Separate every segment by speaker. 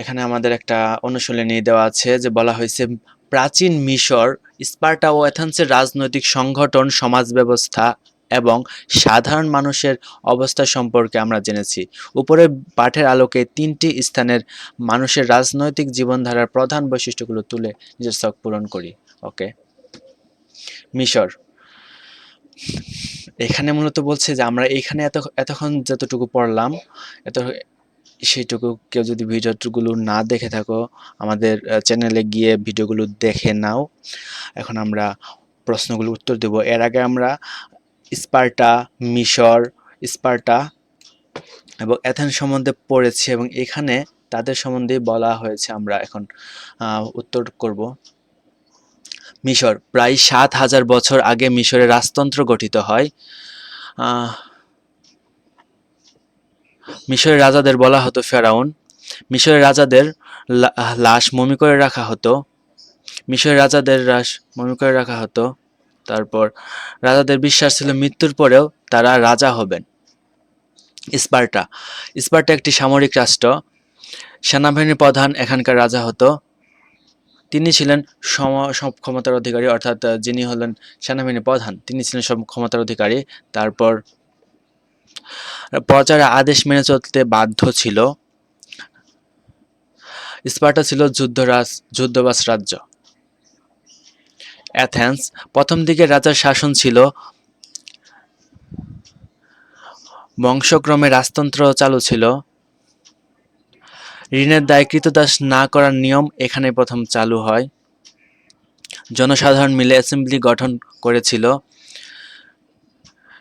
Speaker 1: এখানে আমাদের একটা অনুশীলনী দেওয়া আছে যে বলা হয়েছে, প্রাচীন মিশর, স্পার্টা ও অ্যাথেন্সের রাজনৈতিক সংগঠন, সমাজ ব্যবস্থা এবং সাধারণ মানুষের অবস্থা সম্পর্কে আমরা জেনেছি। উপরে পাঠের আলোকে তিনটি স্থানের মানুষের রাজনৈতিক জীবনধারার প্রধান বৈশিষ্ট্যগুলো তুলে নিজের শখ পূরণ করি। ওকে? মিশর। এখানে মূলত বলছে যে আমরা এখানে এত, এতক্ষণ যতটুকু পড়লাম, এত সেইটুকু কেউ যদি ভিডিওগুলো না দেখে থাকো, আমাদের চ্যানেলে গিয়ে ভিডিওগুলো দেখে নাও। এখন আমরা প্রশ্নগুলো উত্তর দেব। এর আগে আমরা স্পার্টা, মিশর, স্পার্টা এবং অ্যাথেন্স সম্বন্ধে পড়েছি এবং এখানে তাদের সম্বন্ধে বলা হয়েছে আমরা এখন উত্তর করব। মিশর, প্রায় সাত হাজার বছর আগে মিশরের রাজতন্ত্র গঠিত হয়। মিশরের রাজাদের বলা হতো ফেরাউন। মিশরের রাজাদের লাশ মমি করে রাখা হতো। মিশরের রাজাদের লাশ মমি করে রাখা হতো। তারপর রাজাদের বিশ্বাস ছিল মৃত্যুর পরেও তারা রাজা হবেন। স্পার্টা। স্পার্টা একটি সামরিক রাষ্ট্র। সেনাবাহিনীর প্রধান এখানকার রাজা হতো। তিনি ছিলেন সম, সব ক্ষমতার অধিকারী, অর্থাৎ, যিনি হলেন সেনাবাহিনীর প্রধান, তিনি ছিলেন সব ক্ষমতার অধিকারী। তারপর প্রজারা আদেশ মেনে চলতে বাধ্য ছিল। স্পার্টা ছিল যুদ্ধরাজ যুদ্ধবাস রাজ্য। অ্যাথেন্স প্রথম দিকে রাজার শাসন ছিল। বংশক্রমে রাজতন্ত্র চালু ছিল। ঋণের দায় কৃতদাস না করার নিয়ম এখানে প্রথম চালু হয়। জনসাধারণ মিলে অ্যাসেম্বলি গঠন করেছিল।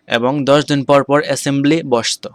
Speaker 1: এবং দশ দিন পর পর অ্যাসেম্বলি বসতো।